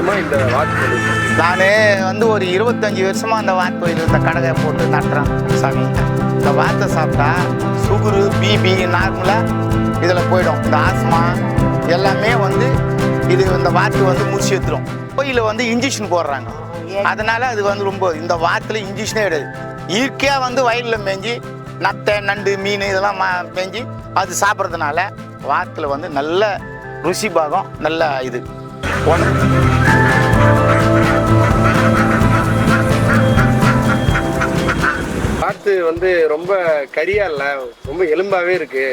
வருஷமா இந்த பண்றீங்க? நான் வந்து ஒரு இருபத்தஞ்சி வருஷமா அந்த வாத்து கோயில் இந்த கடகை போட்டு நட்டுறேன் சாமி. இந்த வாத்தை சாப்பிட்டா சுகரு பிபி நார்மலாக இதில் போயிடும். இந்த ஆஸ்மா எல்லாமே வந்து இது இந்த வாத்து வந்து முடிச்சு எடுத்துரும். கோயிலில் வந்து இன்ஜெக்ஷன் போடுறாங்க. அதனால அது வந்து ரொம்ப இந்த வாத்தில் இன்ஜெக்ஷனே கிடையாது இயற்கையாக வந்து வயலில் மேய்ஞ்சி நத்தை நண்டு மீன் இதெல்லாம் மா- மேய்ஞ்சி அது சாப்பிட்றதுனால வாத்தில் வந்து நல்ல ருசி பாகம் நல்ல இது. ஒன்று வாத்து வந்து ரொம்ப கரியா இல்ல. ரொம்ப எலும்பாவே இருக்கு.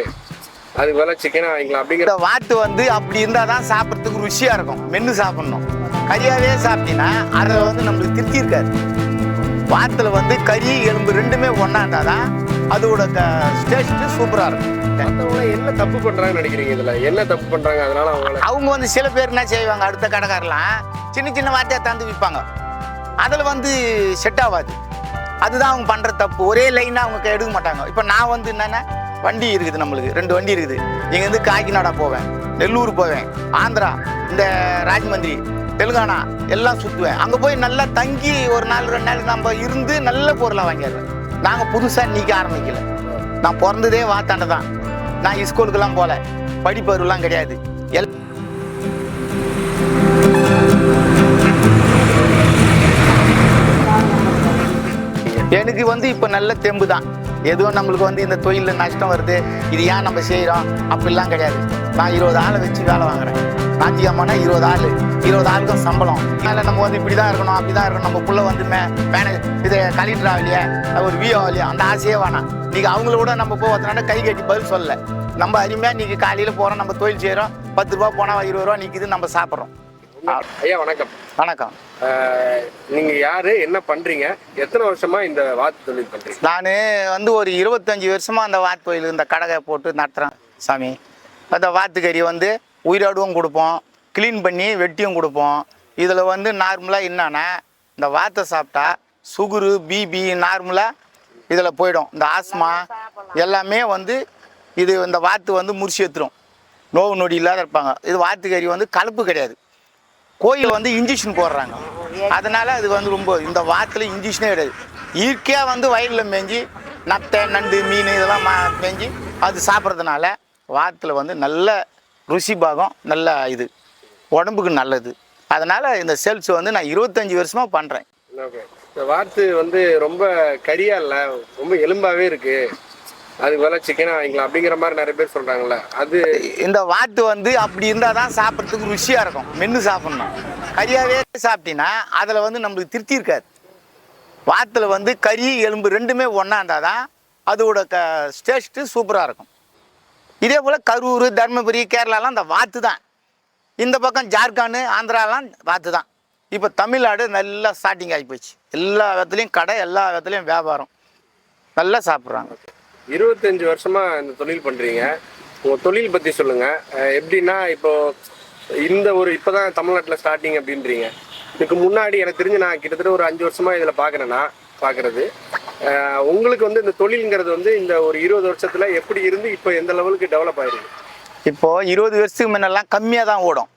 அதுக்கு மேல சிக்கனா வாங்கிக்கலாம். அப்படிங்கிற இந்த வாத்து வந்து அப்படி இருந்தால் தான் சாப்பிட்றதுக்கு ருசியாக இருக்கும். மென்று சாப்பிடணும். கறியாவே சாப்பிட்டீங்கன்னா அதில் வந்து நம்மளுக்கு திருப்தி இருக்காது வாத்தில் வந்து கறி எலும்பு ரெண்டுமே ஒன்றா இருந்தால் தான் அதோட டேஸ்ட்டு சூப்பராக இருக்கும். என்ன தப்பு பண்றாங்கன்னு நினைக்கிறீங்க இதுல? என்ன தப்பு பண்றாங்க? அதனால அவங்கள அவங்க வந்து சில பேர் என்ன செய்வாங்க? அடுத்த கடைக்காரெல்லாம் சின்ன சின்ன வார்த்தையை தந்து விற்பாங்க அதில் வந்து செட் ஆகாது அதுதான் அவங்க பண்ணுற தப்பு. ஒரே லைனாக அவங்க எடுக்க மாட்டாங்க. இப்போ நான் வந்து என்னென்ன வண்டி இருக்குது நம்மளுக்கு. ரெண்டு வண்டி இருக்குது. இங்கேருந்து காக்கிநாடா போவேன். நெல்லூர் போவேன். ஆந்திரா இந்த ராஜமந்திரி தெலுங்கானா எல்லாம் சுற்றுவேன் அங்கே போய் நல்லா தங்கி ஒரு நாள் ரெண்டு நாள் நம்ம இருந்து நல்ல பொருளாக வாங்கிடுவேன். நாங்கள் புதுசாக நீக்க ஆரம்பிக்கல. நான் பிறந்ததே வாத்தாண்ட தான். நான் ஸ்கூலுக்கெல்லாம் போகல படிப்பருவெல்லாம் கிடையாது. எல் எனக்கு வந்து இப்போ நல்ல தெம்பு தான் எதுவும் நம்மளுக்கு வந்து இந்த தொழிலில் நஷ்டம் வருது இது ஏன் நம்ம செய்கிறோம் அப்படிலாம் கிடையாது. நான் இருபது ஆளை வச்சு வேலை வாங்குறேன். ஞாயிற்றுக்கிழமைனா இருபது ஆள். இருபது ஆளுக்கும் சம்பளம். அதனால் நம்ம வந்து இப்படி தான் இருக்கணும் அப்படி தான் இருக்கணும். நம்ம புள்ள வந்து மே மேனேஜ் இது கலெக்டர் ஆகலையே ஒரு விஓ ஆகலையே அந்த ஆசையே வேணாம். நீங்கள் அவங்களோட நம்ம போய் ஒருத்தனால கை கட்டி பதில் சொல்லலை. நம்ம அருமையாக நீங்கள் காலையில் போகிறோம் நம்ம தொழில் செய்கிறோம் பத்து ரூபா போனால் இருபது ரூபா நிற்கிது நம்ம சாப்பிட்றோம். ஐயா வணக்கம். வணக்கம். நீங்க யாரு? என்ன பண்றீங்க? எத்தனை வருஷமா இந்த வாத்து தொழில் பண்றீங்க? நான் வந்து ஒரு இருபத்தஞ்சி வருஷமா அந்த வாத்து கோயில் இந்த கடகை போட்டு நடத்துகிறேன் சாமி. அந்த வாத்துக்கறி வந்து உயிரோடவும் கொடுப்போம் க்ளீன் பண்ணி வெட்டியும் கொடுப்போம். இதில் வந்து நார்மலாக என்னன்னா இந்த வாத்தை சாப்பிட்டா சுகரு பிபி நார்மலாக இதில் போயிடும். இந்த ஆஸ்மா எல்லாமே வந்து இது இந்த வாத்து வந்து முறிச்சு எடுத்துரும். நோவு நொடி இல்லாத இருப்பாங்க. இது வாத்துக்கறி வந்து கலப்பு கிடையாது. கோயில் வந்து இன்ஜெக்ஷன் போடுறாங்க. அதனால அது வந்து ரொம்ப இந்த வாரத்தில் இன்ஜெக்ஷனே கிடையாது. இயற்கையாக வந்து வயலில் மேஞ்சி நத்தை நண்டு மீன் இதெல்லாம் மா மேஞ்சி அது சாப்பிட்றதுனால வாரத்தில் வந்து நல்ல ருசி பாகம் நல்ல இது. உடம்புக்கு நல்லது. அதனால் இந்த சேல்ஸ் வந்து நான் இருபத்தஞ்சி வருஷமாக பண்ணுறேன் இந்த வாத்து வந்து ரொம்ப கரியா இல்லை ரொம்ப எலும்பாகவே இருக்குது அதுக்கு வேலை சிக்கனா வாங்கிக்கலாம் அப்படிங்கிற மாதிரி நிறைய பேர் சொல்றாங்கல்ல. அது இந்த வாத்து வந்து அப்படி இருந்தால் தான் சாப்பிட்றதுக்கு ருசியாக இருக்கும். மென்று சாப்பிட்ணும். கறியாகவே சாப்பிட்டீங்கன்னா அதில் வந்து நம்மளுக்கு திருப்தி இருக்காது. வாத்தில் வந்து கறி எலும்பு ரெண்டுமே ஒன்றா இருந்தால் தான் அதோட க டேஸ்ட்டு சூப்பராக இருக்கும். இதே போல் கரூர் தருமபுரி கேரளாலாம் இந்த வாத்து தான். இந்த பக்கம் ஜார்க்கண்டு ஆந்திராலாம் வாத்து தான். இப்போ தமிழ்நாடு நல்லா ஸ்டார்டிங் ஆகி போச்சு. எல்லா விதத்துலேயும் கடை எல்லா விதத்துலேயும் வியாபாரம். நல்லா சாப்பிட்றாங்க. இருபத்தஞ்சு வருஷமா இந்த தொழில் பண்றீங்க. உங்க தொழில் பத்தி சொல்லுங்க. எப்படின்னா இப்போ இந்த ஒரு இப்பதான் தமிழ்நாட்டில் ஸ்டார்டிங் அப்படின்றீங்க. இதுக்கு முன்னாடி எனக்கு தெரிஞ்சு நான் கிட்டத்தட்ட ஒரு அஞ்சு வருஷமா இதுல பாக்குறேன்னா பாக்குறது. உங்களுக்கு வந்து இந்த தொழில்ங்கிறது வந்து இந்த ஒரு இருபது வருஷத்துல எப்படி இருந்து இப்போ எந்த லெவலுக்கு டெவலப் ஆயிருக்கு? இப்போது இருபது வருஷத்துக்கு முன்னெல்லாம் கம்மியாக தான் ஓடும்.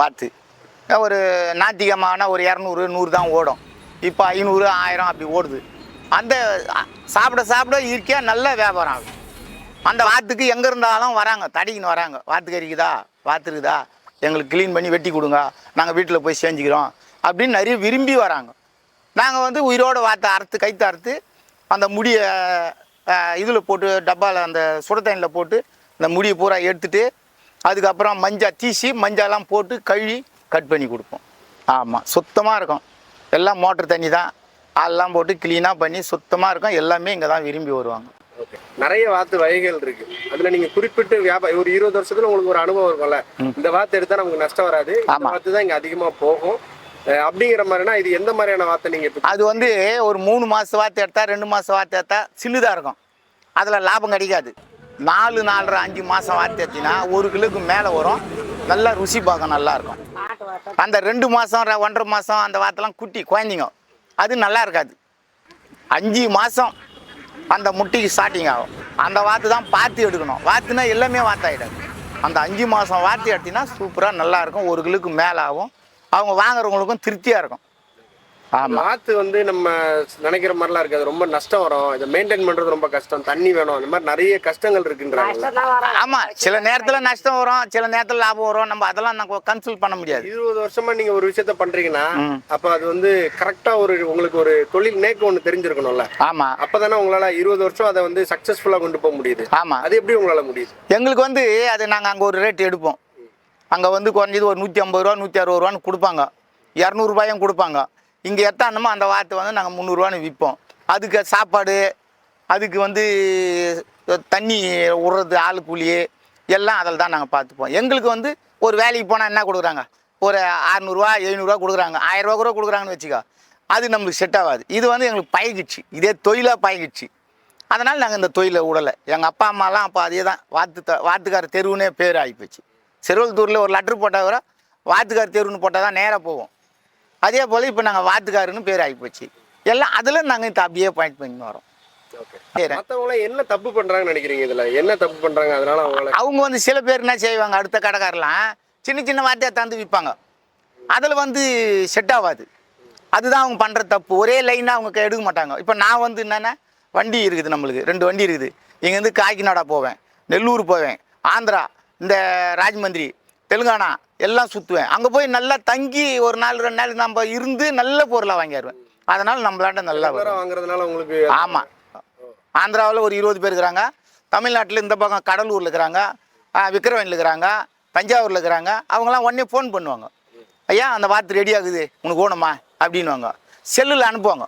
பார்த்து. ஒரு நாத்திகமான ஒரு இரநூறு நூறு தான் ஓடும். இப்போ ஐநூறு ஆயிரம் அப்படி ஓடுது. அந்த சாப்பிட சாப்பிட இயற்கையாக நல்ல வியாபாரம் ஆகும் அந்த வாத்துக்கு எங்கே இருந்தாலும் வராங்க. தடிக்கின்னு வராங்க. வாத்து கறிக்குதா வாத்து இருக்குதா? எங்களுக்கு க்ளீன் பண்ணி வெட்டி கொடுங்க. நாங்கள் வீட்டில் போய் செஞ்சுக்கிறோம். அப்படின்னு நிறைய விரும்பி வராங்க. நாங்கள் வந்து உயிரோட வாத்தை அறுத்து கைத்து அறுத்து அந்த முடியை இதில் போட்டு டப்பாவில் அந்த சுடத்தண்ணில் தண்ணியில் போட்டு அந்த முடியை பூரா எடுத்துட்டு அதுக்கப்புறம் மஞ்சள் தீசி மஞ்சள்லாம் போட்டு கழுவி கட் பண்ணி கொடுப்போம். ஆமாம் சுத்தமாக இருக்கும். எல்லாம் மோட்டர் தண்ணி தான். அதெல்லாம் போட்டு க்ளீனாக பண்ணி சுத்தமாக இருக்கும். எல்லாமே இங்கே தான் விரும்பி வருவாங்க. நிறைய வாத்து வகைகள் இருக்கு. அதுல நீங்க குறிப்பிட்டு வியாபாரம் ஒரு இருபது வருஷத்துல உங்களுக்கு ஒரு அனுபவம் இருக்கும்ல? இந்த வாத்து எடுத்தா நமக்கு நஷ்டம் வராது. வாத்து தான் இங்க அதிகமா போகும். அப்படிங்கிற மாதிரினா இது எந்த மாதிரியான வாத்தை நீங்க அது வந்து ஒரு மூணு மாதம் வாத்து எடுத்தா ரெண்டு மாதம் வாத்து எடுத்தா சின்னதாக இருக்கும். அதில் லாபம் கிடைக்காது. நாலு நாலரை அஞ்சு மாதம் வாத்து எடுத்தினா ஒரு கிலோக்கு மேலே வரும். நல்லா ருசி பார்க்க நல்லா இருக்கும். அந்த ரெண்டு மாதம் ஒன்றரை மாதம் அந்த வாத்தெல்லாம் குட்டி குழந்தைங்க. அது நல்லா இருக்காது. அஞ்சு மாதம் அந்த முட்டைக்கு ஸ்டார்டிங் ஆகும். அந்த வாத்து தான் பார்த்து எடுக்கணும். வாத்துனா எல்லாமே வாத்தாயிடாது. அந்த அஞ்சு மாதம் வாத்து எடுத்தினா சூப்பராக நல்லாயிருக்கும் ஒரு கிலோக்கு மேலே ஆகும் அவங்க வாங்குறவங்களுக்கும் திருப்தியாக இருக்கும். வாத்து வந்து நம்ம நினைக்கிற மாதிரிலாம் இருக்காது. ரொம்ப நஷ்டம் வரும். இதை மெயின்டைன் பண்றது ரொம்ப கஷ்டம். தண்ணி வேணும். அந்த மாதிரி நிறைய கஷ்டங்கள் இருக்குன்றாங்க. ஆமாம் சில நேரத்தில் நஷ்டம் வரும். சில நேரத்தில் லாபம் வரும். நம்ம அதெல்லாம் நம்ம கன்சல்ட் பண்ண முடியாது. இருபது வருஷமா நீங்க ஒரு விஷயத்த பண்றீங்கன்னா அப்ப அது வந்து கரெக்டா ஒரு உங்களுக்கு ஒரு தொழில் நேக்கு ஒண்ணு தெரிஞ்சிருக்கணும்ல. ஆமாம் அப்பதானே உங்களால இருபது வருஷம் அதை வந்து சக்சஸ்ஃபுல்லா கொண்டு போக முடியுது. ஆமாம் அது எப்படி உங்களால முடியுது? எங்களுக்கு வந்து அது நாங்கள் அங்கே ஒரு ரேட் எடுப்போம். அங்கே வந்து குறைஞ்சது ஒரு நூற்றி ஐம்பது ரூபா நூற்றி அறுபது ரூபான்னு கொடுப்பாங்க. இரநூறுபாயும் கொடுப்பாங்க. இங்கே எத்தானமோ அந்த வாத்து வந்து நாங்கள் முந்நூறுரூவான்னு விற்போம் அதுக்கு சாப்பாடு அதுக்கு வந்து தண்ணி விடுறது ஆள் கூலி எல்லாம் அதில் தான் நாங்கள் பார்த்துப்போம். எங்களுக்கு வந்து ஒரு வேலைக்கு போனால் என்ன கொடுக்குறாங்க? ஒரு அறநூறுவா எழுநூறுவா கொடுக்குறாங்க. ஆயிரரூவா கூட கொடுக்குறாங்கன்னு வச்சுக்கோ அது நம்மளுக்கு செட் ஆகாது. இது வந்து எங்களுக்கு பழகிடுச்சு இதே தொழிலாக பழகிடுச்சு அதனால் நாங்கள் இந்த தொழிலை விடலை. எங்கள் அப்பா அம்மாலாம் அப்போ அதே தான். வாத்து த வாத்துக்கார தெருவுனே பேர் ஆகிப்போச்சு செருவல்தூரில் ஒரு லெட்ரு போட்டால் கூட வாத்துக்கார தெருவுன்னு போட்டால் தான் நேராக போவோம். அதே போல் இப்போ நாங்கள் வாத்துக்காருன்னு பேர் ஆகிப்போச்சு எல்லாம் அதில் நாங்கள் இப்போ அப்படியே பாயிண்ட் பண்ணி வரோம். மத்தவங்க என்ன தப்பு பண்றாங்கன்னு நினைக்கிறீங்க இதுல? என்ன தப்பு பண்றாங்க அதனால அவங்கள அவங்க வந்து சில பேர் என்ன செய்வாங்க அடுத்த கடைக்காரெலாம் சின்ன சின்ன வார்த்தையை தந்து விற்பாங்க அதில் வந்து செட் ஆகாது அதுதான் அவங்க பண்ணுற தப்பு. ஒரே லைனாக அவங்க எடுக்க மாட்டாங்க. இப்போ நான் வந்து என்னென்ன வண்டி இருக்குது நம்மளுக்கு. ரெண்டு வண்டி இருக்குது. இங்கேருந்து காக்கிநாடா போவேன் நெல்லூர் போவேன் ஆந்திரா இந்த ராஜமந்திரி தெலுங்கானா எல்லாம் சுற்றுவேன் அங்கே போய் நல்லா தங்கி ஒரு நாள் ரெண்டு நாள் நம்ம இருந்து நல்ல பொருளாக வாங்கிடுவேன் அதனால் நம்மளாண்ட நல்லா வாங்குறதுனால உங்களுக்கு ஆமாம் ஆந்திராவில் ஒரு இருபது பேர் இருக்கிறாங்க. தமிழ்நாட்டில் இந்த பக்கம் கடலூரில் இருக்கிறாங்க. விக்கிரவாண்டியில் இருக்கிறாங்க. தஞ்சாவூரில் இருக்கிறாங்க. அவங்களாம் உடனே ஃபோன் பண்ணுவாங்க. ஐயா அந்த வாத்து ரெடி ஆகுது? உனக்கு ஓணுமா? அப்படின்னுவாங்க. செல்லில் அனுப்புவாங்க.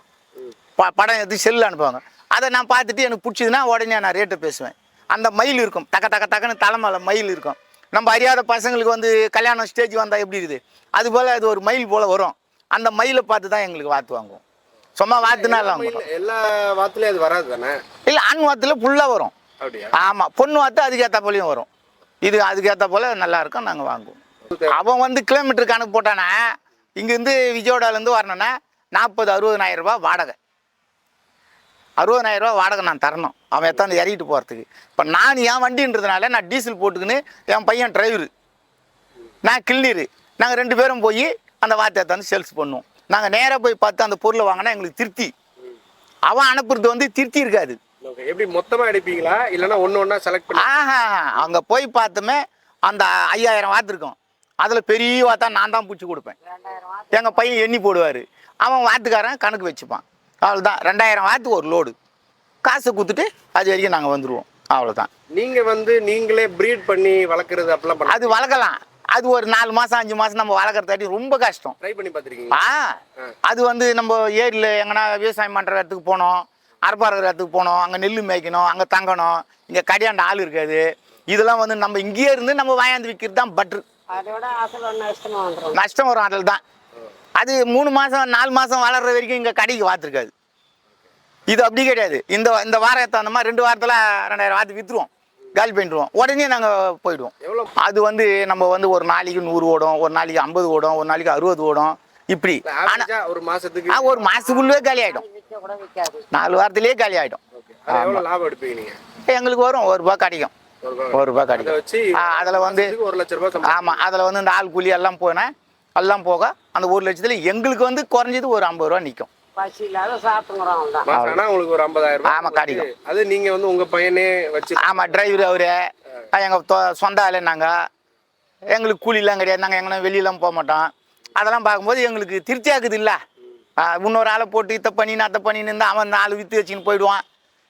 ப படம் எடுத்து செல்லில் அனுப்புவாங்க. அதை நான் பார்த்துட்டு எனக்கு பிடிச்சதுன்னா உடனே நான் ரேட்டை பேசுவேன். அந்த மயில் இருக்கும். தக்க தக்க தக்கன்னு தலைமையில மயில் இருக்கும். நம்ம அறியாத பசங்களுக்கு வந்து கல்யாணம் ஸ்டேஜ் வந்தால் எப்படி இருக்குது? அது போல் அது ஒரு மயில் போல் வரும். அந்த மயிலை பார்த்து தான் எங்களுக்கு வாத்து வாங்குவோம். சும்மா வாத்துனா எல்லாம் வாங்குவோம் இல்ல, எல்லா வாத்துலயும் அது வராது தானே? இல்லை ஆண் வாத்தில் ஃபுல்லாக வரும். அப்படியா? ஆமாம் பொண்ணு வாத்து அதுக்கேற்ற போலையும் வரும். இது அதுக்கேற்ற போல் நல்லா இருக்கும் நாங்கள் வாங்குவோம். அவன் வந்து கிலோமீட்டர் கணக்கு போட்டானா இங்கேருந்து விஜயோடாலேருந்து வரணுன்னா நாற்பது அறுபதனாயிரம் ரூபாய் வாடகை. அறுபதனாயிரம் ரூபாய் வாடகை நான் தரணும். அவன் எத்தாந்து இறக்கிட்டு போகிறதுக்கு இப்போ நான் என் வண்டின்றதுனால நான் டீசல் போட்டுக்கின்னு என் பையன் டிரைவரு நான் கிள்னீரு நாங்கள் ரெண்டு பேரும் போய் அந்த வார்த்தை எத்தாந்து சேல்ஸ் பண்ணுவோம். நாங்கள் நேராக போய் பார்த்து அந்த பொருளை வாங்கினா எங்களுக்கு திருப்தி. அவன் அனுப்புறது வந்து திருப்தி இருக்காது. எப்படி மொத்தமா எடுப்பீங்களா? இல்லைன்னா ஒண்ணு ஒண்ணா செலக்ட் பண்ணி ஆஹா அங்கே போய் பார்த்தோமே அந்த ஐயாயிரம் வாத்து இருக்கும். அதில் பெரிய வாத்தா நான் தான் பிடிச்சி கொடுப்பேன். எங்கள் பையன் எண்ணி போடுவார். அவன் வாத்துக்காரன் கணக்கு வச்சுப்பான். அவ்வளோதான் ரெண்டாயிரம் வாத்து ஒரு லோடு காசை கொடுத்துட்டு அது வரைக்கும் நாங்கள் வந்துடுவோம் அவ்வளோதான் நீங்க வந்து நீங்களே ப்ரீட் பண்ணி வளர்க்குறது அப்படிலாம் பண்ண அது வளர்க்கலாம். அது ஒரு நாலு மாதம் அஞ்சு மாதம் நம்ம வளர்க்குறதாட்டி ரொம்ப கஷ்டம். ட்ரை பண்ணி பார்த்துருக்கீங்களா? ஆ. அது வந்து நம்ம ஏரியில் எங்கன்னா விவசாயம் பண்ணுற இடத்துக்கு போனோம். அறுப்பாறுக்கிற இடத்துக்கு போனோம். அங்கே நெல் மேய்க்கணும் அங்கே தங்கணும். இங்கே கடியாண்ட ஆள் இருக்காது. இதெல்லாம் வந்து நம்ம இங்கேயே இருந்து நம்ம வாயாந்து விற்கிறது தான் பட்ரு நஷ்டம் வரும் அதில் தான். அது மூணு மாதம் நாலு மாதம் வளர்ற வரைக்கும் இங்கே கடைக்கு வாத்துருக்காது. இது அப்படி கிடையாது. இந்த இந்த வாரத்தை அந்த மாதிரி ரெண்டு வாரத்தில் ரெண்டாயிரம் வாத்து விற்றுருவோம் காலி பண்ணிடுவோம். உடனே நாங்கள் போயிடுவோம். எவ்வளோ அது வந்து நம்ம வந்து ஒரு நாளைக்கு நூறு ஓடும் ஒரு நாளைக்கு ஐம்பது ஓடும் ஒரு நாளைக்கு அறுபது ஓடும். இப்படி. ஆனால் ஒரு மாசத்துக்கு ஒரு மாதத்துக்குள்ளே காலி ஆகிடும் நாலு வாரத்திலேயே காலி ஆகிடும் லாபம் எடுப்பீங்க எங்களுக்கு வரும். ஒரு ரூபா கிடைக்கும். ஒரு ரூபா. அதை கிடைக்கும் அதுல வந்து ஒரு லட்ச ரூபாய் சம்பளம் ஆமாம் அதில் வந்து இந்த ஆள் கூலி எல்லாம் போனேன் எல்லாம் போக அந்த ஒரு லட்சத்தில் எங்களுக்கு வந்து குறைஞ்சது ஒரு ஐம்பது ரூபா நிற்கும் பசி இல்லாத சாப்பிட்டுங்கிறோம் உங்களுக்கு ஒரு ஐம்பதாயிரம் ரூபாய் ஆமா, கிடைக்கும். அது நீங்க வந்து உங்க பையனே வச்சு ஆமாம் டிரைவர் அவரு. எங்கள் சொந்த ஆளு நாங்கள் எங்களுக்கு கூலிலாம் கிடையாது. நாங்கள் எங்கன்னா வெளியெல்லாம் போக மாட்டோம். அதெல்லாம் பார்க்கும்போது எங்களுக்கு திருப்தியாக்குது இல்லை. இன்னொரு ஆளை போட்டு இத்த பண்ணின்னு அத்தை பண்ணின்னு இருந்தால் அவன் நாலு விற்று வச்சுன்னு போயிடுவான்.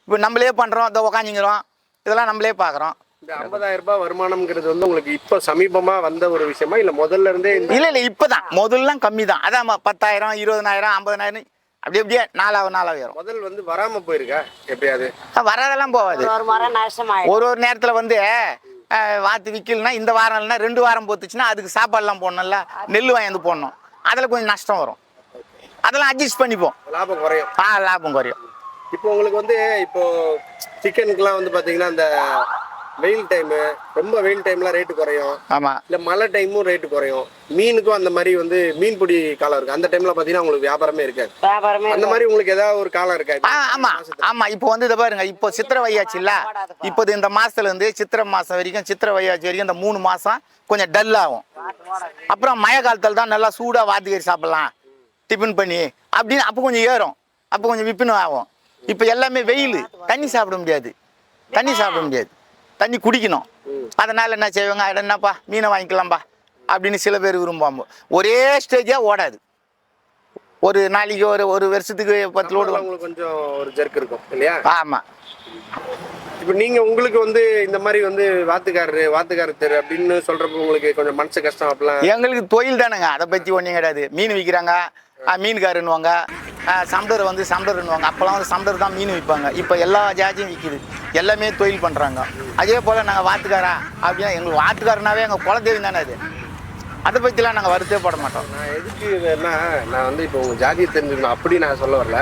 இப்போ நம்மளே பண்ணுறோம் இதை உக்காஞ்சிங்கிறோம் இதெல்லாம் நம்மளே பார்க்குறோம். இந்த ஐம்பதாயிரம் ரூபாய் வருமானம்ங்கிறது வந்து உங்களுக்கு இப்ப சமீபமா வந்த ஒரு விஷயமா? இல்ல முதல்ல இருந்தே இந்த இல்லை இல்லை இப்போ தான் முதல்லாம் கம்மி தான் அதான் ம- பத்தாயிரம் இருபதனாயிரம் ஐம்பதனாயிரம் அப்படி அப்படியே நாலாவது நாலாவது ஏறும் முதல் வந்து வராம போயிருக்கா? எப்படியாவது வராதெல்லாம் போகாது ஒரு நஷ்டமாயிடும் ஒரு ஒரு நேரத்தில் வந்து அஹ், வாத்து விற்கலனா இந்த வாரம் இல்லைன்னா ரெண்டு வாரம் போத்துச்சுன்னா அதுக்கு சாப்பாடுலாம் போடணும்ல. நெல் வாங்கி போடணும். அதில் கொஞ்சம் நஷ்டம் வரும். அதெல்லாம் அட்ஜஸ்ட் பண்ணிப்போம். லாபம் குறையும். ஆ லாபம் குறையும். இப்போ உங்களுக்கு வந்து இப்போ சிக்கனுக்குலாம் வந்து பாத்தீங்கன்னா அந்த வெயில் டைம் ரொம்ப வெயில் டைம்ல ரேட்டு குறையும். ஆமாம் இல்ல மழை டைமும் ரேட்டு குறையும். மீனுக்கும் அந்த மாதிரி வந்து மீன் பிடி காலம் இருக்கு. அந்த டைம்ல பாத்தீங்கன்னா உங்களுக்கு வியாபாரமே இருக்காது. வியாபாரமே அந்த மாதிரி உங்களுக்கு ஏதாவது ஒரு காலம் இருக்கா ஆ ஆமா. ஆமா இப்போ வந்து இதை பாருங்க. இப்போ சித்திரை வையாச்சுல்ல இப்போ இது இந்த மாசத்துல இருந்து சித்திரை மாசம் வரைக்கும் சித்திரை வையாச்சு வரைக்கும் இந்த மூணு மாசம் கொஞ்சம் டல் ஆகும். அப்புறம் மழை காலத்துல தான் நல்லா சூடா வாத்துக்கறி சாப்பிடலாம். டிஃபன் பண்ணி. அப்படின்னு அப்போ கொஞ்சம் ஏறும். அப்போ கொஞ்சம் விப்பின்னு ஆகும். இப்போ எல்லாமே வெயில். தண்ணி சாப்பிட முடியாது. தண்ணி சாப்பிட முடியாது. தண்ணி குடிக்கணும். அதனால என்ன செய்வாங்க? என்னப்பா மீனை வாங்கிக்கலாம்பா அப்படின்னு சில பேர் விரும்புவாங்க. ஒரே ஸ்டேஜாக ஓடாது. ஒரு நாளைக்கு ஒரு ஒரு வருஷத்துக்கு பத்து லோடு கொஞ்சம் ஒரு ஜெர்க் இருக்கும் இல்லையா? ஆமாம் இப்போ நீங்க உங்களுக்கு வந்து இந்த மாதிரி வந்து வாத்துக்காரரு வாத்துக்காரர் தெரு அப்படின்னு சொல்றப்ப உங்களுக்கு கொஞ்சம் மனசு கஷ்டம் அப்படிலாம்? எங்களுக்கு தொழில் தானேங்க. அதை பற்றி ஒன்றும் கிடையாது. மீன் விற்கிறாங்க மீன்காரன்னுவாங்க. சம்டர் வந்து சம்டர்னுவாங்க அப்போல்லாம் வந்து சம்டர் தான் மீன் விற்பாங்க. இப்போ எல்லா ஜாதியும் விற்கிது எல்லாமே தொழில் பண்ணுறாங்க அதே போல் நாங்கள் வாத்துக்காரா? அப்படின்னா எங்களுக்கு வாத்துக்காரனாவே எங்கள் குலதெய்வம் தானே அது. அதை பற்றிலாம் நாங்கள் வருத்தப்பட மாட்டோம். நான் எதுக்கு நான் வந்து இப்போ உங்கள் ஜாதியை தெரிஞ்சுக்கணும். அப்படி நான் சொல்ல வரல.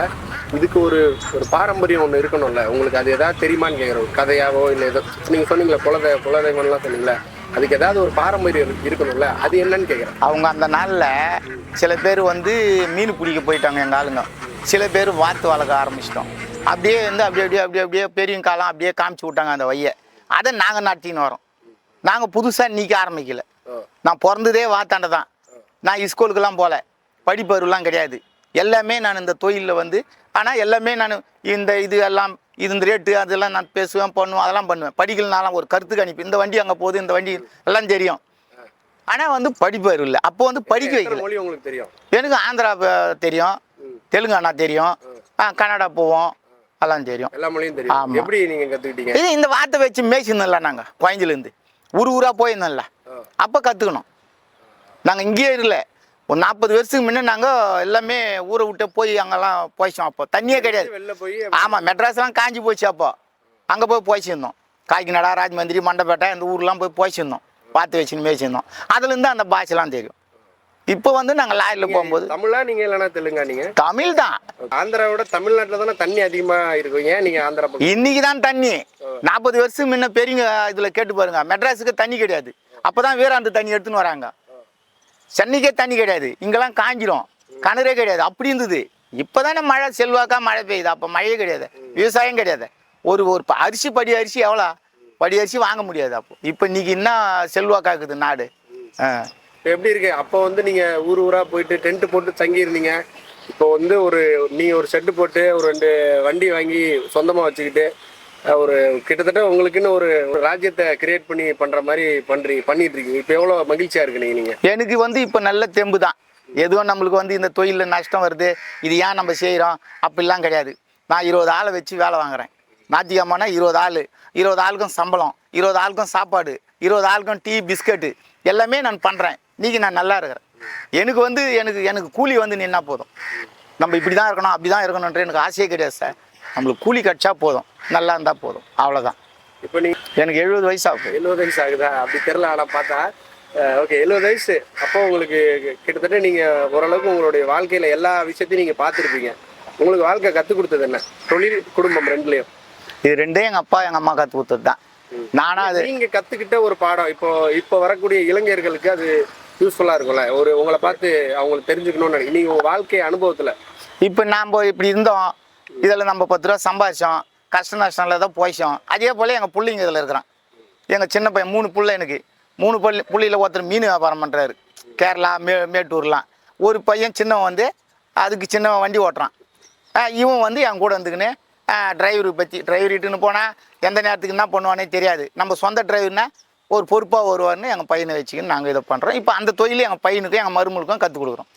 இதுக்கு ஒரு ஒரு பாரம்பரியம் ஒன்று இருக்கணும்ல. உங்களுக்கு அது எதாவது தெரியுமான்னு கேட்குறோம் கதையாவோ இல்லை ஏதோ நீங்கள் சொன்னீங்களே குலதெய் குலதெய்வம்லாம் சொன்னீங்களே அதுக்கு ஏதாவது ஒரு பாரம்பரியம் இருக்கு- இருக்கணும்ல அது என்னன்னு கேட்குறேன் அவங்க அந்த நாளில் சில பேர் வந்து மீன் பிடிக்க போயிட்டாங்க எங்கள் ஆளுங்க. சில பேர் வாத்து வளர்க்க ஆரம்பிச்சிட்டோம். அப்படியே வந்து அப்படியே அப்படியே அப்படியே அப்படியே பெரிய காலம் அப்படியே காமிச்சு விட்டாங்க அந்த வையை. அதை நாங்கள் நடத்தின்னு வரோம். நாங்கள் புதுசாக நீக்க ஆரம்பிக்கல. நான் பிறந்ததே வாத்தாண்ட தான். நான் ஸ்கூலுக்கெல்லாம் போகல படிப்பருவெல்லாம் கிடையாது. எல்லாமே நான் இந்த தொழிலில் வந்து ஆனால் எல்லாமே நான் இந்த இது எல்லாம் இது இந்த ரேட்டு அதெல்லாம் நான் பேசுவேன் பண்ணுவேன் அதெல்லாம் பண்ணுவேன். படிக்கலனாலும் ஒரு கருத்து கணிப்பு இந்த வண்டி அங்கே போகுது இந்த வண்டி எல்லாம் தெரியும். ஆனால் வந்து படிப்பறிவு இல்லை. அப்போ வந்து படிக்க வைக்கல. மொழி உங்களுக்கு தெரியும்? எனக்கு ஆந்திரா தெரியும் தெலுங்கானா தெரியும் ஆ, கன்னடா போவோம் அதெல்லாம் தெரியும். எல்லா மொழியும் தெரியும். எப்படி நீங்க கத்துக்கிட்டீங்க? இது இந்த வார்த்தை வச்சு மேய்ச்சிருந்தோம்ல நாங்கள் குழந்தைலேருந்து ஊர் ஊராக போயிருந்தோம்ல. அப்போ கற்றுக்கணும் நாங்கள் இங்கேயே இல்லை. ஒரு நாற்பது வருஷத்துக்கு முன்னே நாங்கள் எல்லாமே ஊரை விட்டு போய் அங்கெல்லாம் போய்ச்சோம் அப்போ. தண்ணியே கிடையாது. வெளில போய் ஆமாம் மெட்ராஸ்லாம் காஞ்சி போச்சு அப்போ. அங்கே போய் போய்ச்சிருந்தோம். காய்க்கினடா ராஜமந்திரி மண்டபேட்டை இந்த ஊர்லாம் போய் போய்ச்சிருந்தோம். பார்த்து வச்சுன்னு மேய்ச்சிருந்தோம் அதுலேருந்து அந்த பாஷைலாம் தெரியும். இப்போ வந்து நாங்கள் லாரியில் போகும்போது தமிழா நீங்க இல்லைன்னா தெலுங்கா நீங்க? தமிழ் தான். ஆந்திராவோட தமிழ்நாட்டுல தானே தண்ணி அதிகமா இருக்கும். ஏன் நீங்க ஆந்திரா இன்னைக்கு தான் தண்ணி. நாற்பது வருஷம் முன்ன பெரியங்க இதில் கேட்டு பாருங்க மெட்ராஸுக்கு தண்ணி கிடையாது. அப்போ தான் வீராந்து தண்ணி எடுத்துன்னு வராங்க. சென்னைக்கே தண்ணி கிடையாது. இங்கெல்லாம் காஞ்சிரும். கிணறே கிடையாது. அப்படி இருந்தது. இப்போ தானே மழை செல்வாக்கா மழை பெய்யுது. அப்போ மழையே கிடையாது. விவசாயம் கிடையாது. ஒரு ஒரு ப- அரிசி படி அரிசி எவ்வளோ? படி அரிசி வாங்க முடியாது அப்போ. இப்போ இன்னைக்கு என்ன செல்வாக்கா இருக்குது நாடு? இப்போ எப்படி இருக்கு? அப்போ வந்து நீங்கள் ஊர் ஊராக போயிட்டு டென்ட் போட்டு தங்கியிருந்தீங்க. இப்போ வந்து ஒரு நீங்கள் ஒரு ஷெட்டு போட்டு ஒரு ரெண்டு வண்டி வாங்கி சொந்தமாக வச்சுக்கிட்டு ஒரு கிட்டத்தட்ட உங்களுக்குன்னு ஒரு ஒரு ராஜ்யத்தை கிரியேட் பண்ணி பண்ற மாதிரி பண்றி பண்ணிட்டு இருக்கீங்க இப்போ எவ்வளோ மகிழ்ச்சியா இருக்கு நீங்க எனக்கு வந்து இப்போ நல்ல தெம்பு தான். எதுவும் நம்மளுக்கு வந்து இந்த தொழிலில் நஷ்டம் வருது இது ஏன் நம்ம செய்கிறோம் அப்படிலாம் கிடையாது. நான் இருபது ஆளை வச்சு வேலை வாங்குறேன். ஞாயிற்றுக்கிழமைனா இருபது ஆள். இருபது ஆளுக்கும் சம்பளம் இருபது ஆளுக்கும் சாப்பாடு இருபது ஆளுக்கும் டீ பிஸ்கட்டு எல்லாமே நான் பண்ணுறேன் இன்றைக்கி நான் நல்லா இருக்கிறேன். எனக்கு வந்து எனக்கு எனக்கு கூலி வந்து நின்னா போதும். நம்ம இப்படி தான் இருக்கணும் அப்படி தான் இருக்கணுன்ற எனக்கு ஆசையே கிடையாது சார். நம்மளுக்கு கூலி கிடச்சா போதும். நல்லா இருந்தால் போதும். அவ்வளோதான் இப்போ நீங்க எனக்கு எழுபது வயசு ஆகுது. எழுபது வயசு ஆகுதா? அப்படி தெரியல ஆனா பார்த்தா ஓகே எழுபது வயசு. அப்போ உங்களுக்கு கிட்டத்தட்ட நீங்க ஓரளவுக்கு உங்களுடைய வாழ்க்கையில எல்லா விஷயத்தையும் நீங்க பார்த்துருப்பீங்க. உங்களுக்கு வாழ்க்கை கற்றுக் கொடுத்தது என்ன? தொழில் குடும்பம் ரெண்டுலயும். இது ரெண்டே எங்கள் அப்பா எங்கள் அம்மா கற்று கொடுத்தது தான் நானும் அது நீங்க கத்துக்கிட்ட ஒரு பாடம் இப்போ இப்போ வரக்கூடிய இளைஞர்களுக்கு அது யூஸ்ஃபுல்லா இருக்கும்ல. ஒரு உங்களை பார்த்து அவங்களுக்கு தெரிஞ்சுக்கணும்னு நினைக்கிறேன் நீங்க உங்க வாழ்க்கை அனுபவத்துல. இப்போ நாம் இப்படி இருந்தோம். இதில் நம்ம பத்து ரூபா சம்பாதிச்சோம் கஷ்ட நஷ்டம்ல தான் போயிச்சோம். அதே போல் எங்கள் பிள்ளைங்க இதில் இருக்கிறான். எங்கள் சின்ன பையன் மூணு புள்ள எனக்கு. மூணு பள்ளி புள்ளியில் ஒருத்தர் மீன் வியாபாரம் பண்ணுறாரு கேரளா மே மேட்டூர்லாம். ஒரு பையன் சின்னவன் வந்து அதுக்கு சின்னவன் வண்டி ஓட்டுறான். இவன் வந்து என் கூட வந்துக்கின்னு டிரைவரு பற்றி டிரைவர் இட்டுன்னு போனால் எந்த நேரத்துக்கு என்ன பண்ணுவானே தெரியாது. நம்ம சொந்த டிரைவர்னா ஒரு பொறுப்பாக வருவார்னு எங்கள் பையனை வச்சுக்கின்னு நாங்கள் இதை பண்ணுறோம் இப்போ அந்த தொழிலை எங்கள் பையனுக்கும் எங்கள் மருமகளுக்கும் கற்றுக் கொடுக்குறோம்.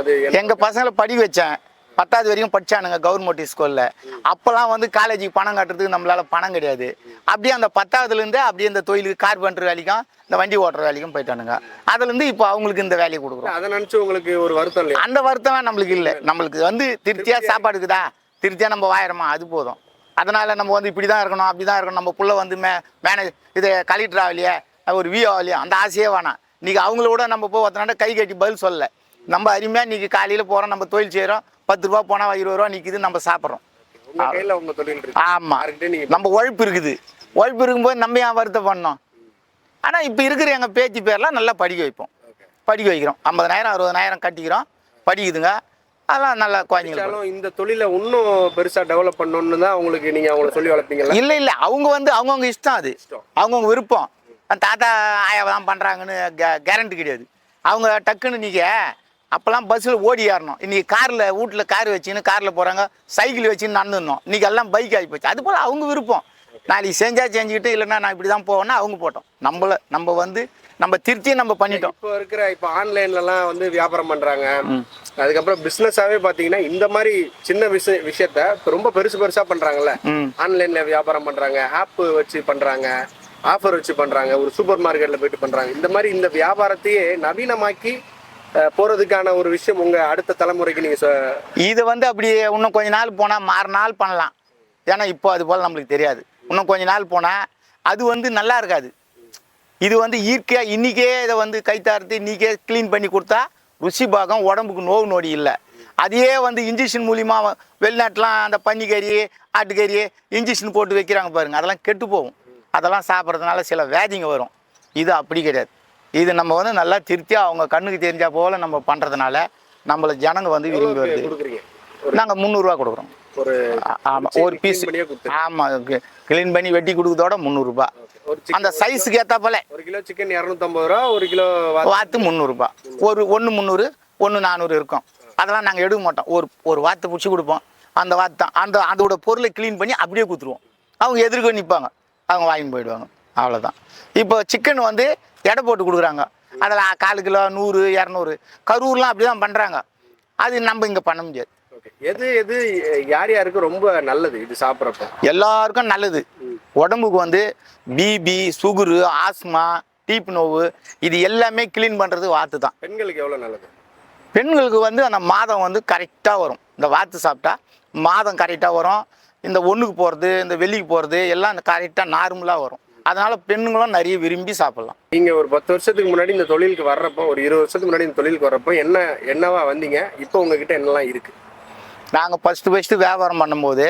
அது எங்க பசங்களை படிக்க வச்சேன். பத்தாவது வரைக்கும் படிச்சானுங்க கவர்மெண்ட் ஸ்கூல்ல. அப்பெல்லாம் வந்து காலேஜுக்கு பணம் கட்டுறதுக்கு நம்மளால பணம் கிடையாது. அப்படியே அந்த பத்தாவதுல இருந்து அப்படியே இந்த தொழிலுக்கு கார்பெண்டர் வேலைக்கும் இந்த வண்டி ஓட்டுற வேலைக்கும் போயிட்டானுங்க. அதுல இருந்து இப்போ அவங்களுக்கு இந்த வேலையை கொடுக்குறோம். அதை நினைச்சு உங்களுக்கு ஒரு வருத்தம் இல்லையா? அந்த வருத்தம் நம்மளுக்கு இல்லை. நம்மளுக்கு வந்து திருப்தியா சாப்பாடு இருக்குதா திருப்தியா நம்ம வாயிரமா? அது போதும். அதனால நம்ம வந்து இப்படி தான் இருக்கணும் அப்படி தான் இருக்கணும். நம்ம புள்ள வந்து மே மேனேஜ் இது கலெக்டர் ஆகலையே ஒரு வி ஆகலையே அந்த ஆசையே வேணாம். இன்னைக்கு அவங்களோட நம்ம போய் ஒருத்தனாண்ட கை கட்டி பதில் சொல்லல. நம்ம அருமையாக இன்னைக்கு காலையில் போகிறோம் நம்ம தொழில் செய்கிறோம் பத்து ரூபா போனால் இருபது ரூபா நிற்கிது நம்ம சாப்பிட்றோம் ஆமாம் நம்ம உழைப்பு இருக்குது. உழைப்பு இருக்கும்போது நம்ம ஏன் வருத்தம் பண்ணோம்? ஆனால் இப்போ இருக்கிற எங்கள் பேச்சு பேர்லாம் நல்லா படிக்க வைப்போம். படிக்க வைக்கிறோம். ஐம்பதனாயிரம் அறுபதனாயிரம் கட்டிக்கிறோம். படிக்குதுங்க. அதெல்லாம் நல்லா குழந்தைங்களுக்கு ஆனாலும் இந்த தொழிலை இன்னும் பெருசா டெவலப் பண்ணணும்னு தான் உங்களுக்கு நீங்க அவங்கள சொல்லி வளர்ப்பீங்களா இல்லை இல்லை. அவங்க வந்து அவங்கவுங்க இஷ்டம் அது. அவங்கவுங்க விருப்பம். தாத்தா ஆயா தான் பண்ணுறாங்கன்னு கேரண்டி கிடையாது. அவங்க டக்குன்னு நீங்கள் அப்போல்லாம் பஸ்ஸில் ஓடி ஏறணும். இன்றைக்கி காரில் வீட்டில் கார் வச்சுன்னு காரில் போகிறாங்க சைக்கிள் வச்சுன்னு நடந்துடணும். இன்றைக்கி எல்லாம் பைக் ஆகி போச்சு. அது போல் அவங்க விருப்பம். நாளைக்கு செஞ்சா செஞ்சுக்கிட்டு இல்லைன்னா நான் இப்படி தான் போவேன்னா அவங்க போட்டோம். நம்மள நம்ம வந்து நம்ம திருத்தி நம்ம பண்ணிட்டோம். இப்போ இருக்கிற இப்போ ஆன்லைன்லலாம் வந்து வியாபாரம் பண்றாங்க. அதுக்கப்புறம் பிசினஸாவே பாத்தீங்கன்னா இந்த மாதிரி சின்ன விஷய விஷயத்த ரொம்ப பெருசு பெருசா பண்றாங்கல்ல. ம். ஆன்லைன்ல வியாபாரம் பண்றாங்க ஆப் வச்சு பண்றாங்க ஆஃபர் வச்சு பண்றாங்க ஒரு சூப்பர் மார்க்கெட்ல போயிட்டு பண்றாங்க. இந்த மாதிரி இந்த வியாபாரத்தையே நவீனமாக்கி போகிறதுக்கான போறதுக்கான ஒரு விஷயம் உங்க அடுத்த தலைமுறைக்கு நீங்க இது வந்து அப்படி இன்னும் கொஞ்ச நாள் போனால் மாறு நாள் பண்ணலாம். ஏன்னா இப்போ அது போல் நம்மளுக்கு தெரியாது. இன்னும் கொஞ்ச நாள் போனால் அது வந்து நல்லா இருக்காது. இது வந்து இயற்கையாக இன்றைக்கே இதை வந்து கைத்தார்த்து இன்றைக்கே க்ளீன் பண்ணி கொடுத்தா ருசி பாகம் உடம்புக்கு நோவு நொடி இல்லை. அதையே வந்து இன்ஜெக்ஷன் மூலிமா வெளிநாட்டுலாம் அந்த பன்னிக்கறி ஆட்டுக்கறி இன்ஜெக்ஷன் போட்டு வைக்கிறாங்க பாருங்க. அதெல்லாம் கெட்டு போகும். அதெல்லாம் சாப்பிட்றதுனால சில வியாதிங்க வரும். இது அப்படி கிடையாது. இது நம்ம வந்து நல்லா திருத்தி அவங்க கண்ணுக்கு தெரிஞ்சா போல நம்ம பண்ணுறதுனால நம்மள ஜனங்க வந்து விரும்பி வருது. நாங்கள் முந்நூறுரூவா கொடுக்குறோம். ஒரு ஆமாம் ஒரு பீஸ். ஆமாம் க்ளீன் பண்ணி வெட்டி கொடுக்கறதோட முந்நூறுரூபா அந்த சைஸுக்கு ஏற்றாப்போல ஒரு கிலோ சிக்கன் இரநூத்தம்பது ரூபா ஒரு கிலோ வாத்து முந்நூறுரூபா ஒரு ஒன்று முந்நூறு ஒன்று நானூறு இருக்கும். அதெல்லாம் நாங்கள் எடுக்க மாட்டோம். ஒரு ஒரு வாத்தை பிடிச்சி கொடுப்போம். அந்த வாத்து தான். அந்த அதோட பொருளை க்ளீன் பண்ணி அப்படியே கொடுத்துருவோம். அவங்க எதிர்க்க நிற்பாங்க அவங்க வாங்கி போயிடுவாங்க. அவ்வளோதான் இப்போ சிக்கன் வந்து எடை போட்டு கொடுக்குறாங்க. அதில் கால் கிலோ நூறு இரநூறு. கரூர்லாம் அப்படி தான் பண்ணுறாங்க அது நம்ம இங்கே பண்ண முடியாது. எது எது யார் யாருக்கு ரொம்ப நல்லது இது சாப்பிட்றப்ப? எல்லாருக்கும் நல்லது. உடம்புக்கு வந்து பிபி சுகரு ஆஸ்மா டீப் நோவு இது எல்லாமே க்ளீன் பண்ணுறது வாத்து தான் பெண்களுக்கு எவ்வளவு நல்லது? பெண்களுக்கு வந்து அந்த மாதம் வந்து கரெக்டாக வரும். இந்த வாத்து சாப்பிட்டா மாதம் கரெக்டாக வரும். இந்த ஒன்றுக்கு போகிறது இந்த வெள்ளிக்கு போகிறது எல்லாம் இந்த கரெக்டாக நார்மலாக வரும். அதனால் பெண்களும் நிறைய விரும்பி சாப்பிட்லாம். நீங்க ஒரு பத்து வருஷத்துக்கு முன்னாடி இந்த தொழிலுக்கு வர்றப்போ ஒரு இருபது வருஷத்துக்கு முன்னாடி இந்த தொழிலுக்கு வர்றப்போ என்ன என்னவா வந்தீங்க? இப்போ உங்ககிட்ட என்னெல்லாம் இருக்கு? நாங்கள் ஃபஸ்ட்டு ஃபஸ்ட்டு வியாபாரம் பண்ணும்போது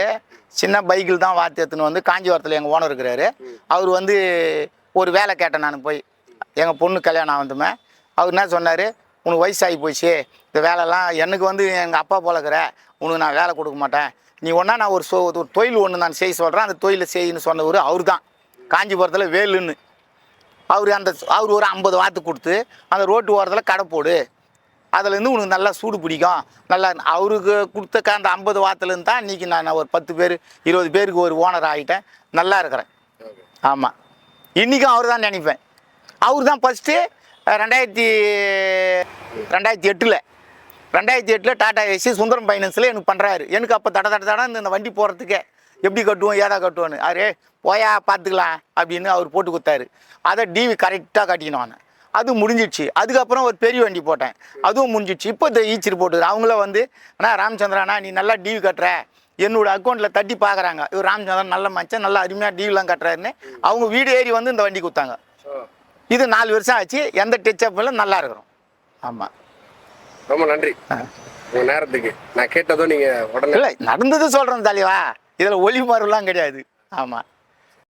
சின்ன பைக்கில் தான் வாத்து எடுத்துன்னு வந்து காஞ்சிபுரத்தில் எங்கள் ஓனர் இருக்கிறாரு. அவர் வந்து ஒரு வேலை கேட்டேன் நான் போய். எங்கள் பொண்ணு கல்யாணம் ஆகுதுமே அவர் என்ன சொன்னார்? உனக்கு வயசாகி போச்சு. இந்த வேலைலாம் எனக்கு வந்து எங்கள் அப்பா போலக்கிற உனக்கு நான் வேலை கொடுக்க மாட்டேன். நீ ஒன்றா நான் ஒரு சொ ஒரு தொழில் ஒன்று நான் செய்ய சொல்கிறேன் அந்த தொழிலை செய்யன்னு சொன்னவர் அவர் தான் காஞ்சிபுரத்தில் வேலுன்னு. அவர் அந்த அவர் ஒரு ஐம்பது வாத்து கொடுத்து அந்த ரோட்டு ஓரத்தில் கடை போடு. அதுலேருந்து உனக்கு நல்லா சூடு பிடிக்கும். நல்லா அவருக்கு கொடுத்த அந்த ஐம்பது வாத்துலேருந்து தான் இன்றைக்கி நான் ஒரு பத்து பேர் இருபது பேருக்கு ஒரு ஓனர் ஆகிட்டேன். நல்லா இருக்கிறேன். ஆமாம் இன்றைக்கும் அவர் தான் நினைப்பேன். அவர் தான் ஃபஸ்ட்டு ரெண்டாயிரத்தி ரெண்டாயிரத்தி எட்டில் ரெண்டாயிரத்தி எட்டில் டாடா ஏசி சுந்தரம் ஃபைனான்ஸில் எனக்கு பண்ணுறாரு எனக்கு அப்போ தட தட தட இந்த வண்டி போகிறதுக்கே எப்படி கட்டுவோம் ஏதா கட்டுவோன்னு அரே போயா பார்த்துக்கலாம் அப்படின்னு அவர் போட்டு கொடுத்தாரு. அதை டிவி கரெக்டாக கட்டிக்கணும் நான் அது முடிஞ்சிடுச்சு. அதுக்கப்புறம் ஒரு பெரிய வண்டி போட்டேன். அதுவும் முடிஞ்சிடுச்சு. இப்போ இந்த ஈச்சர் போட்டு அவங்கள வந்து அண்ணா ராமச்சந்திரனா நீ நல்லா டிவி கட்டுற. என்னோட அக்கௌண்ட்டில் தட்டி பார்க்குறாங்க. இவர் ராமச்சந்திரன் நல்ல மனுஷன் நல்லா அருமையாக டிவிலாம் கட்டுறாருன்னு. அவங்க வீடு ஏறி வந்து இந்த வண்டி கொடுத்தாங்க. இது நாலு வருஷம் ஆச்சு. எந்த டச்சப் இல்லை நல்லா இருக்கிறோம் ஆமாம் ரொம்ப நன்றி. உங்க நேரத்துக்கு. நான் கேட்டதும் நீங்க உடனே இல்லை நடந்தது சொல்கிறேன் தலைவா. இதில் ஒளி மாறுலாம் கிடையாது. ஆமாம்